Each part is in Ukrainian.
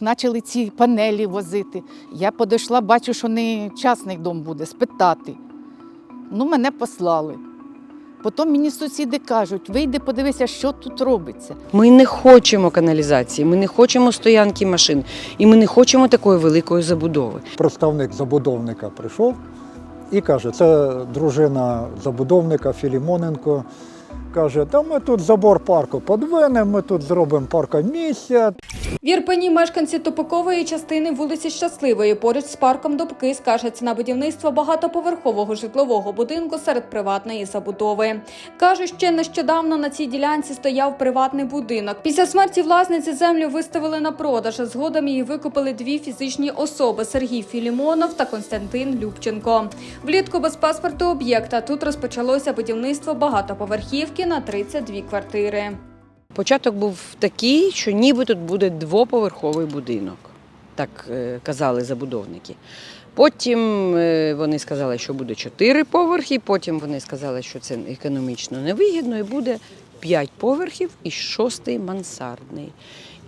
Почали ці панелі возити. Я подійшла, бачу, що не частний дом буде, спитати. Ну, мене послали. Потім мені сусіди кажуть, вийди, подивися, що тут робиться. Ми не хочемо каналізації, ми не хочемо стоянки машин, і ми не хочемо такої великої забудови. Представник забудовника прийшов і каже, це дружина забудовника Філімоненко. Каже, та ми тут забор парку подвинемо, ми тут зробимо паркомісія. В Ірпені мешканці тупикової частини вулиці Щасливої поруч з парком Добки скаржаться на будівництво багатоповерхового житлового будинку серед приватної забудови. Кажуть, ще нещодавно на цій ділянці стояв приватний будинок. Після смерті власниці землю виставили на продаж. а Згодом її викупили дві фізичні особи Сергій Філімонов та Константин Любченко. Влітку без паспорту об'єкта тут розпочалося будівництво багатоповерхівки на 32 квартири. Початок був такий, що ніби тут буде двоповерховий будинок, так е, казали забудовники. Потім е, вони сказали, що буде чотири поверхи, потім вони сказали, що це економічно невигідно, і буде п'ять поверхів і шостий мансардний.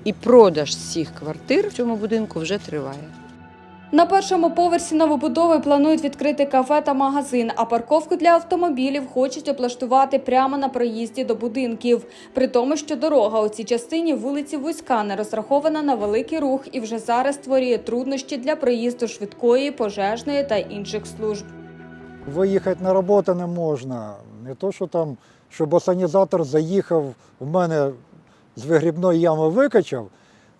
І продаж всіх квартир в цьому будинку вже триває. На першому поверсі новобудови планують відкрити кафе та магазин, а парковку для автомобілів хочуть облаштувати прямо на проїзді до будинків. При тому, що дорога у цій частині вулиці вузька не розрахована на великий рух і вже зараз створює труднощі для проїзду швидкої, пожежної та інших служб. Виїхати на роботу не можна. Не то, що там, щоб асанізатор заїхав в мене з вигрібної ями викачав.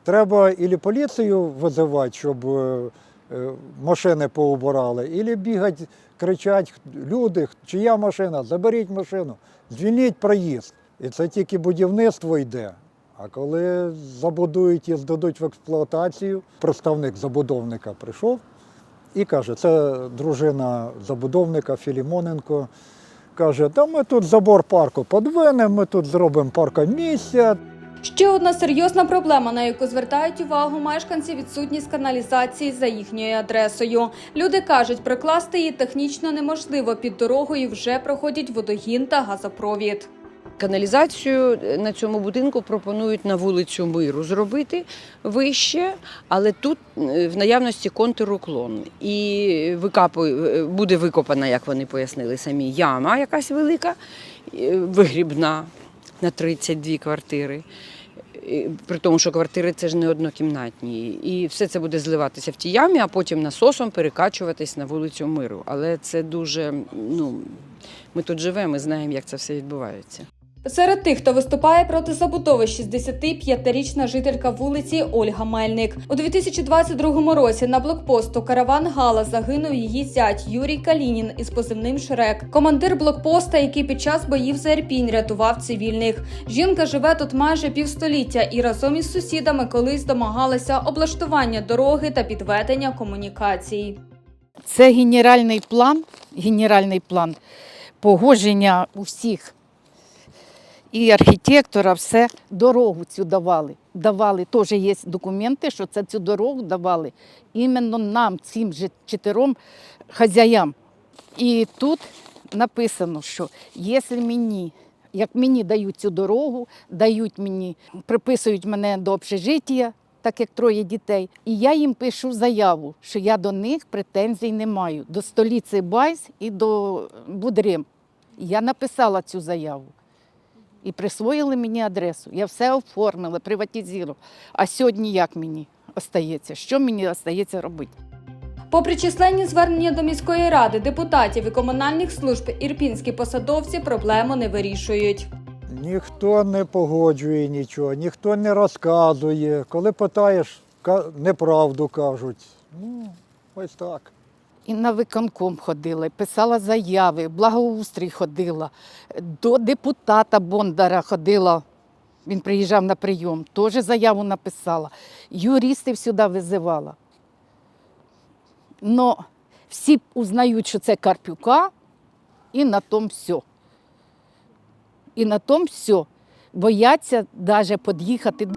Треба ілі поліцію визивати, щоб е, машини поубирали, ілі бігати, кричать люди, чия машина, заберіть машину, звільніть проїзд. І це тільки будівництво йде. А коли забудують і здадуть в експлуатацію, представник забудовника прийшов і каже, це дружина забудовника Філімоненко. Каже, та ми тут забор парку подвинемо, ми тут зробимо паркомісія. Ще одна серйозна проблема, на яку звертають увагу мешканці відсутність каналізації за їхньою адресою. Люди кажуть, прокласти її технічно неможливо. Під дорогою вже проходять водогін та газопровід. Каналізацію е, на цьому будинку пропонують на вулицю Миру зробити вище, але тут е, в наявності контруклон. І викапує, е, буде викопана, як вони пояснили самі, яма якась велика, вигрібна на 32 квартири. При тому, що квартири це ж не однокімнатні. І все це буде зливатися в тій ямі, а потім насосом перекачуватись на вулицю Миру. Але це дуже, ну, ми тут живемо, ми знаємо, як це все відбувається. Серед тих, хто виступає проти забудови, 65-річна жителька вулиці Ольга Мельник. У 2022 році на блокпосту Караван Гала загинув її зять Юрій Калінін із позивним Шрек. Командир блокпоста, який під час боїв за Ірпінь рятував цивільних. Жінка живе тут майже півстоліття і разом із сусідами колись домагалася облаштування дороги та підведення комунікацій. Це генеральний план, генеральний план погодження усіх. І архітектора все дорогу цю давали. Давали, теж є документи, що це цю дорогу давали іменно нам, цим же чотирьом хазяям. І тут написано, що якщо мені, як мені дають цю дорогу, дають мені, приписують мене до общежиття, так як троє дітей, і я їм пишу заяву, що я до них претензій не маю, до столиці Байс і до Будрим. Я написала цю заяву. І присвоїли мені адресу. Я все оформила, приватизувала. А сьогодні як мені остається? Що мені остається робити? Попри численні звернення до міської ради, депутатів і комунальних служб, ірпінські посадовці проблему не вирішують. Ніхто не погоджує нічого, ніхто не розказує. Коли питаєш, неправду кажуть. Ну, ось так. І на виконком ходила, писала заяви, благоустрій ходила, до депутата Бондара ходила. Він приїжджав на прийом, теж заяву написала. Юристів сюди визивала. Но всі узнають, що це Карпюка, і на тому все. І на тому все. Бояться навіть під'їхати.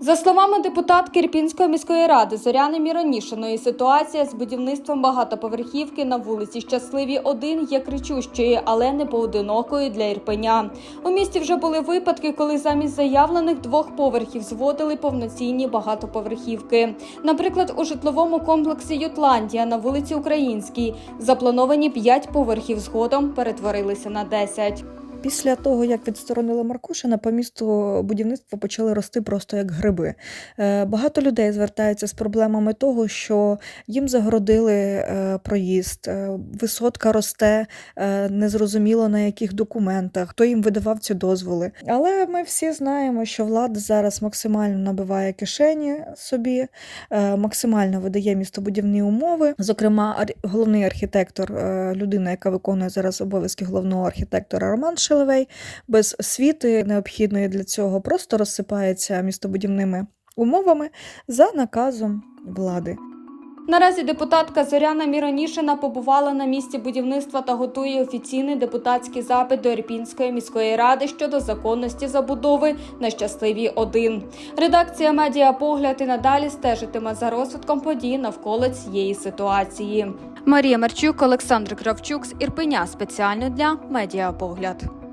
За словами депутатки Ірпінської міської ради Зоряни Міронішиної, ситуація з будівництвом багатоповерхівки на вулиці Щасливі 1 є кричущою, але не поодинокою для Ірпеня. У місті вже були випадки, коли замість заявлених двох поверхів зводили повноцінні багатоповерхівки. Наприклад, у житловому комплексі Ютландія на вулиці Українській заплановані 5 поверхів згодом перетворилися на 10. Після того, як відсторонили Маркушина, по місту будівництво почали рости просто як гриби. Е, Багато людей звертаються з проблемами того, що їм загородили е, проїзд, е, висотка росте, незрозуміло на яких документах, хто їм видавав ці дозволи. Але ми всі знаємо, що влада зараз максимально набиває кишені собі, максимально видає містобудівні умови. Зокрема, головний архітектор, людина, яка виконує зараз обов'язки головного архітектора Роман Шелевей, без освіти необхідної для цього просто розсипається містобудівними умовами за наказом влади. Наразі депутатка Зоряна Міронішина побувала на місці будівництва та готує офіційний депутатський запит до Ірпінської міської ради щодо законності забудови на щасливій 1 Редакція Медіапогляд і надалі стежитиме за розвитком подій навколо цієї ситуації. Марія Марчук, Олександр Кравчук з Ірпеня спеціально для Медіапогляд.